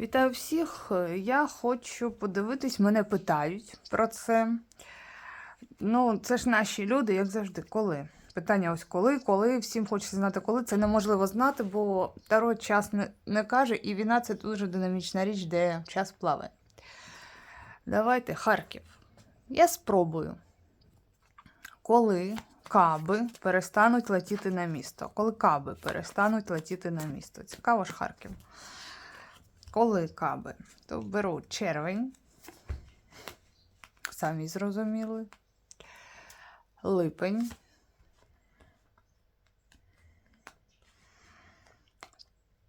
Вітаю всіх. Я хочу подивитись, мене питають про це. Ну, це ж наші люди, як завжди, коли. Питання ось коли, коли, всім хочеться знати, коли. Це неможливо знати, бо Таро час не, не каже, і війна це дуже динамічна річ, де час плаває. Давайте, Харків. Я спробую. Коли каби перестануть летіти на місто? Коли каби перестануть летіти на місто? Цікаво ж Харків. Коли каби, то беру червень. Самі зрозуміли. Липень.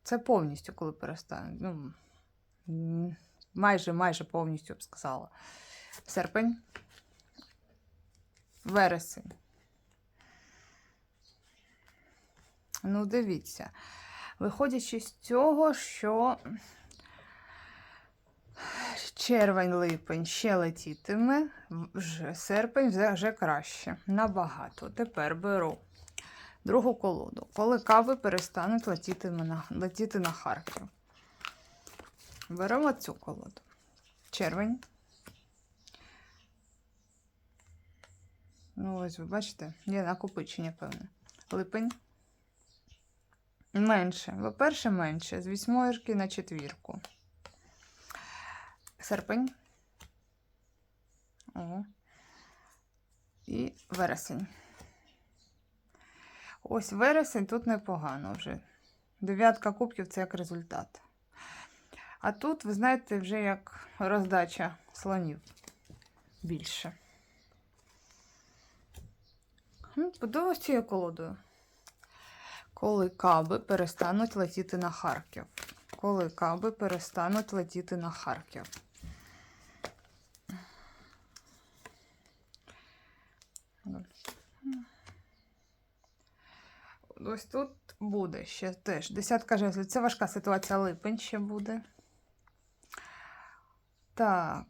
Це повністю, коли перестане. Ну, майже, майже повністю б сказала. Серпень. Вересень. Ну, дивіться. Виходячи з цього, що червень, липень ще летітиме, вже серпень вже, краще. Набагато. Тепер беру другу колоду. Коли кави перестануть летіти на, летіти на Харків. Беремо цю колоду. Червень. Ну, ось ви бачите, є накопичення, певне. Липень. Менше. По-перше, менше. З вісьмірки на четвірку. Серпень. О. І вересень. Ось вересень тут непогано вже. Дев'ятка кубків це як результат. А тут, ви знаєте, вже як роздача слонів більше. Подивимось цією колодою. Коли каби перестануть летіти на Харків. Коли каби перестануть летіти на Харків. Ось тут буде ще теж. Десятка жезлів. Це важка ситуація. Липень ще буде. Так,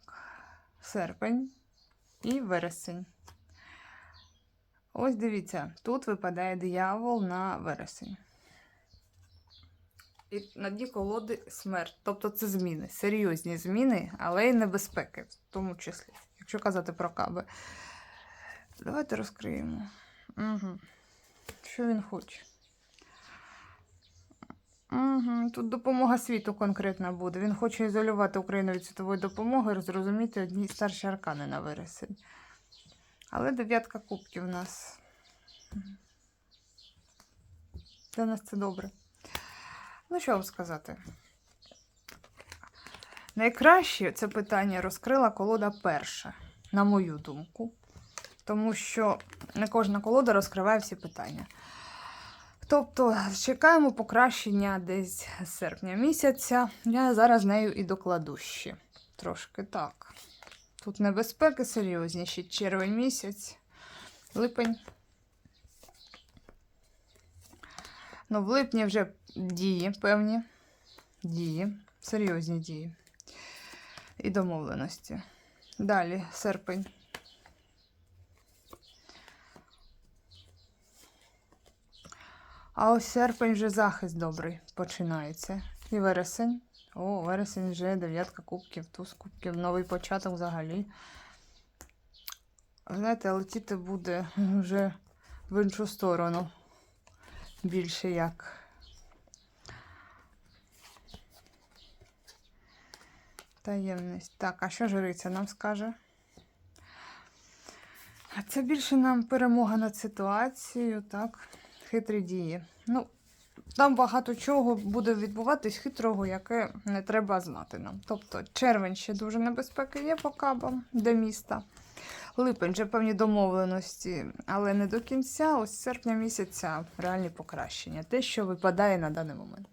серпень і вересень. Ось дивіться, тут випадає диявол на вересень. І на дні колоди смерть. Тобто це зміни, серйозні зміни, але й небезпеки, в тому числі, якщо казати про каби. Давайте розкриємо. Угу. Що він хоче? Угу. Тут допомога світу конкретна буде. Він хоче ізолювати Україну від світової допомоги, зрозуміти одні старші аркани на вересень. Але дев'ятка кубків у нас. Для нас це добре. Ну, що вам сказати? Найкраще це питання розкрила колода перша, на мою думку. Тому що не кожна колода розкриває всі питання. Тобто, чекаємо покращення десь з серпня місяця. Я зараз нею і докладу ще. Трошки так. Тут небезпеки серйозніші. Червень місяць, липень. Ну, в липні вже дії певні. Дії, серйозні дії. І домовленості. Далі серпень. А ось серпень вже захист добрий починається. І вересень. О, вересень вже дев'ятка кубків, туз кубків, новий початок взагалі. Знаєте, летіти буде вже в іншу сторону. Більше як. Таємність. Так, а що жриця нам скаже? А це більше нам перемога над ситуацією, так? Хитрі дії. Ну, там багато чого буде відбуватись хитрого, яке не треба знати нам. Тобто червень ще дуже небезпеки є по кабам до міста. Липень вже певні домовленості, але не до кінця. Ось серпня місяця реальні покращення. Те, що випадає на даний момент.